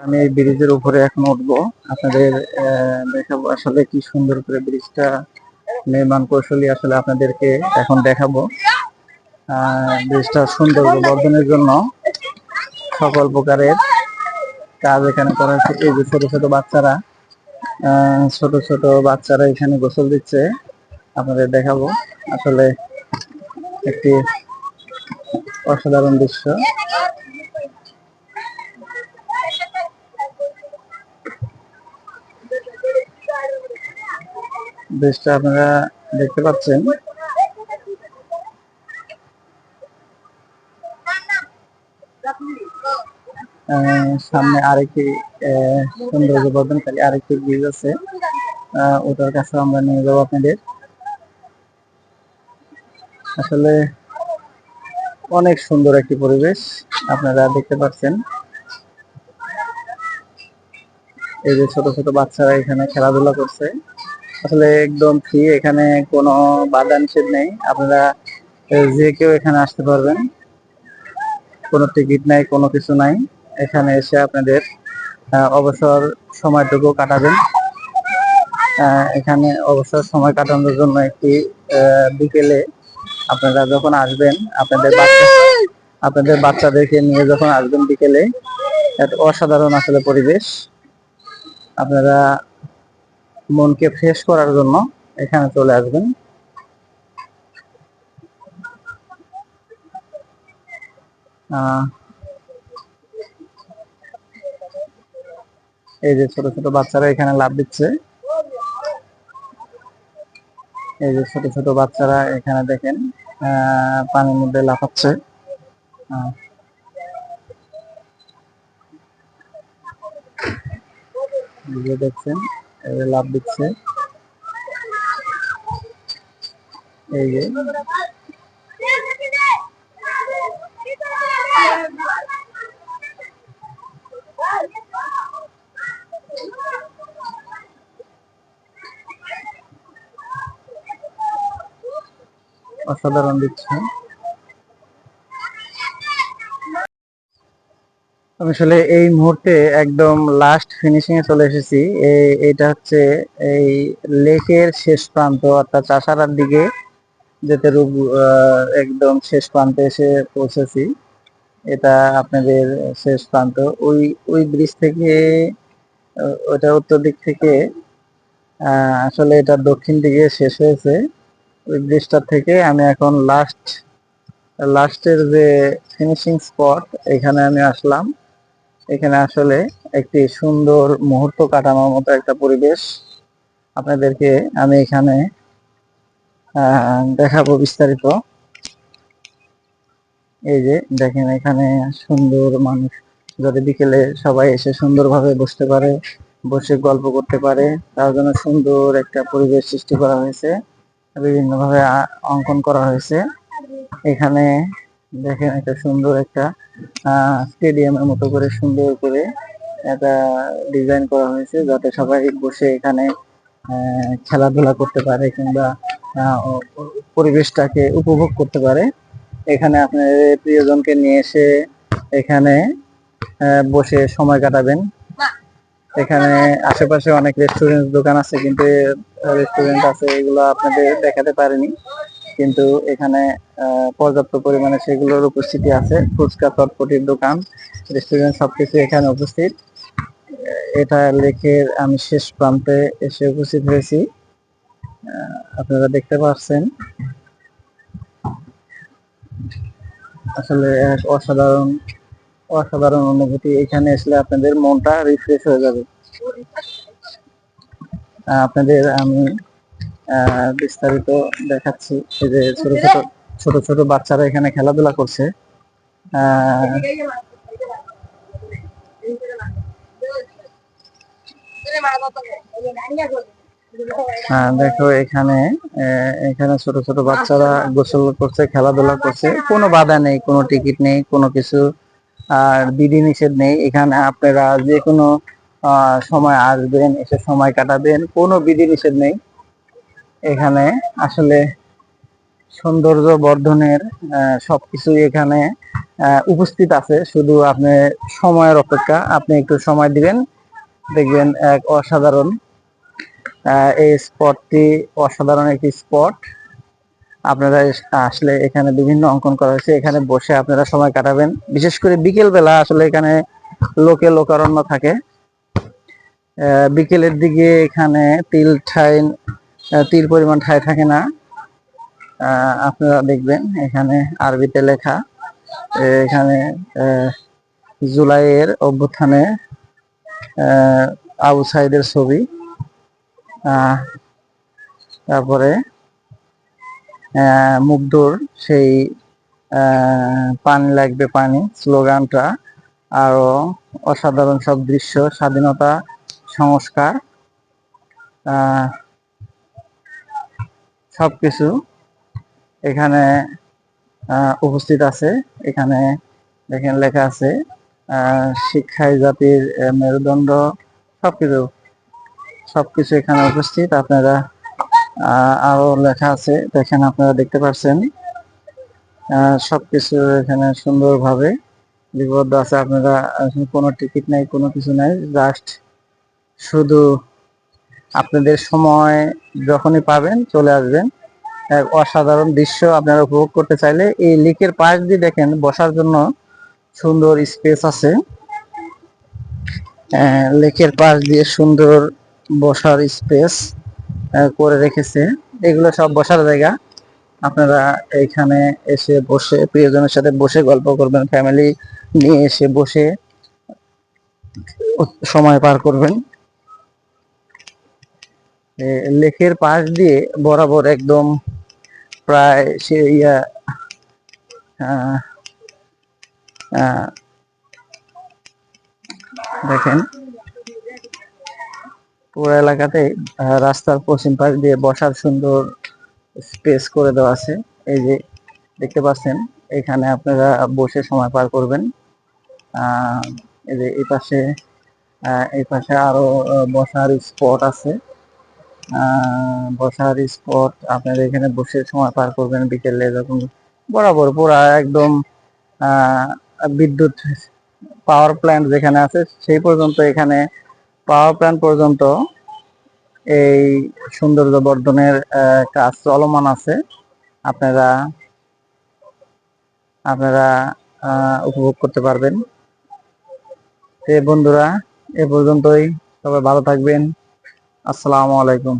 আমি এই ব্রিজের উপরে এখন উঠবো। আপনাদের দেখাবো আসলে কি সুন্দর করে ব্রিজটা নির্মাণ কৌশলী আসলে আপনাদেরকে এখন দেখাবো। ব্রিজটা সৌন্দর্য বর্ধনের জন্য সকল প্রকারের কাজ এখানে করা হচ্ছে। এই যে ছোট ছোট বাচ্চারা ছোট ছোট বাচ্চারা এখানে গোসল দিচ্ছে। আপনাদের দেখাবো। আসলে একটি অসাধারণ দৃশ্য। ব্রিজটা আপনারা দেখতে পাচ্ছেন। সামনে আরেকটি সৌন্দর্য বর্ধনকারী আরেকটি ব্রিজ আছে। ওটার কাছে আমরা নিয়ে যাব আপনাদের। আসলে অনেক সুন্দর একটি পরিবেশ আপনারা দেখতে পাচ্ছেন। এই যে ছোট ছোট বাচ্চারা এখানে খেলাধুলা করছে। আসলে একদম ফ্রি এখানে কোনো বাধা নিষেধ নেই। আপনারা যে কেউ এখানে আসতে পারবেন। কোনো টিকিট নাই, কোনো কিছু নাই। এখানে এসে আপনাদের অবসর সময়টুকু কাটাবেন। এখানে অবসর সময় কাটানোর জন্য একটি বিকেলে আপনারা যখন আসবেন, আপনাদের বাচ্চা, আপনাদের বাচ্চাদেরকে নিয়ে যখন আসবেন বিকেলে একটা অসাধারণ আসলে পরিবেশ। আপনারা মনকে ফ্রেশ করার জন্য এখানে চলে আসবেন। এই যে ছোট ছোট বাচ্চারা এখানে লাভ দিচ্ছে। এই যে ছোট ছোট বাচ্চারা এখানে দেখেন পানির মধ্যে লাফাচ্ছে। দেখছেন লাভ দিচ্ছে। এই যে। অসাধারণ দিচ্ছে। আমি আসলে এই মুহূর্তে একদম লাস্ট ফিনিশিং এ চলে এসেছি। এটা হচ্ছে এই লেকের শেষ প্রান্ত, অর্থাৎ চাষারার দিকে যেতে রূপ একদম শেষ প্রান্তে এসে পৌঁছেছি। এটা আপনাদের শেষ প্রান্ত। ওই ওই ব্রিজ থেকে ওটা উত্তর দিক থেকে আসলে এটা দক্ষিণ দিকে শেষ হয়েছে। ওই ব্রিজটা থেকে আমি এখন লাস্ট লাস্টের যে ফিনিশিং স্পট এখানে আমি আসলাম। এখানে আসলে একটি সুন্দর মুহূর্ত কাটানোর মতো একটা পরিবেশ আপনাদেরকে আমি এখানে দেখাবো বিস্তারিত। এই যে দেখেন এখানে সুন্দর মানুষ, যদি বিকেলে সবাই এসে সুন্দরভাবে বসতে পারে, বসে গল্প করতে পারে, তার জন্য সুন্দর একটা পরিবেশ সৃষ্টি করা হয়েছে, বিভিন্নভাবে অঙ্কন করা হয়েছে। এখানে দেখেন একটা সুন্দর একটা স্টেডিয়ামের মতো করে সুন্দর করে একটা ডিজাইন করা হয়েছে যাতে সবাই বসে এখানে খেলাধুলা করতে পারে কিংবা পরিবেশটাকে উপভোগ করতে পারে। এখানে আপনার প্রিয়জনকে নিয়ে এসে এখানে বসে সময় কাটাবেন। এখানে আশেপাশে অনেক রেস্টুরেন্ট দোকান আছে কিন্তু রেস্টুরেন্ট আছে, এগুলো আপনাদের দেখাতে পারিনি। কিন্তু এখানে পর্যাপ্ত পরিমাণে সেগুলোর উপস্থিতি আছে। ফুচকা, চটপটির দোকান রেস্টুরেন্ট সবকিছু এখানে উপস্থিত। এটা লেকের আমি শেষ প্রান্তে এসে উপস্থিত হয়েছি। আপনারা দেখতে পাচ্ছেন। আসলে এক অসাধারণ অসাধারণ অনুভূতি এখানে আসলে আপনাদের মনটা রিফ্রেশ হয়ে যাবে। আপনাদের আমি বিস্তারিত দেখাচ্ছি। এই যে ছোট ছোট ছোট ছোট বাচ্চারা এখানে খেলাধুলা করছে। দেখো এখানে এখানে ছোট ছোট বাচ্চারা গোসল করছে, খেলাধুলা করছে। কোনো বাধা নেই, কোনো টিকিট নেই, কোনো কিছু আর বিধি নিষেধ নেই। এখানে আপনারা যে কোনো সময় আসবেন, এসে সময় কাটাবেন, কোনো বিধি নিষেধ নেই। এখানে আসলে সৌন্দর্য বর্ধনের আহ, সবকিছুই এখানে উপস্থিত আছে। শুধু আপনি সময়ের অপেক্ষা আপনি একটু সময় দিবেন। দেখবেন এক অসাধারণ এই স্পটটি অসাধারণ একটি স্পট। আপনারা আসলে এখানে বিভিন্ন অঙ্কন করা হয়েছে। এখানে বসে আপনারা সময় কাটাবেন। বিশেষ করে বিকেল বেলা আসলে এখানে লোকে লোকারণ্য থাকে। বিকেলের দিকে এখানে তিল ঠাই আহ, তিল পরিমাণ ঠাই থাকে না। আপনারা দেখবেন এখানে আরবিতে লেখা এখানে জুলাইয়ের অভ্যুত্থানে আবু সাইদের ছবি তারপরে মুগ্ধর সেই পানি লাগবে পানি, স্লোগানটা, আরও অসাধারণ সব দৃশ্য, স্বাধীনতা সংস্কার সবকিছু এখানে উপস্থিত আছে। এখানে দেখেন লেখা আছে আহ, শিক্ষাই জাতির মেরুদণ্ড সবকিছু। সবকিছু এখানে উপস্থিত। আপনারা আরও লেখা আছে দেখেন আপনারা দেখতে পাচ্ছেন সবকিছু এখানে সুন্দরভাবে লিপিবদ্ধ আছে। আপনারা কোনো টিকিট নাই কোনো কিছু নাই। জাস্ট শুধু আপনাদের সময় যখনই পাবেন চলে আসবেন। এক অসাধারণ দৃশ্য আপনারা উপভোগ করতে চাইলে এই লেকের পাশ দিয়ে দেখেন, বসার জন্য সুন্দর স্পেস আছে। লেকের পাশ দিয়ে সুন্দর বসার স্পেস করে রেখেছে। এগুলো সব বসার জায়গা। আপনারা এখানে এসে বসে, প্রিয়জনের সাথে বসে গল্প করবেন ফ্যামিলি নিয়ে এসে বসে সময় পার করবেন। লেকের পাশ দিয়ে বরাবর একদম প্রায় সে ইয়া দেখেন। পুরো এলাকাতে রাস্তার পশ্চিম পাশ দিয়ে বসার সুন্দর স্পেস করে দেওয়া আছে। এই যে, দেখতে পাচ্ছেন, এখানে আপনারা বসে সময় পার করবেন। এই যে, এই পাশে এই পাশে আরও বসার স্পট আছে। বসার স্পট আপনারা এখানে বসে সময় পার করবেন বিকেলে যখন বরাবর পুরা একদম বিদ্যুৎ পাওয়ার প্ল্যান্ট যেখানে আছে সেই পর্যন্ত এখানে পাওয়ার প্ল্যান্ট পর্যন্ত এই সৌন্দর্য বর্ধনের কাজ চলমান আছে। আপনারা আপনারা উপভোগ করতে পারবেন। তো বন্ধুরা, এ পর্যন্তই। সবাই ভালো থাকবেন। আসসালামু আলাইকুম।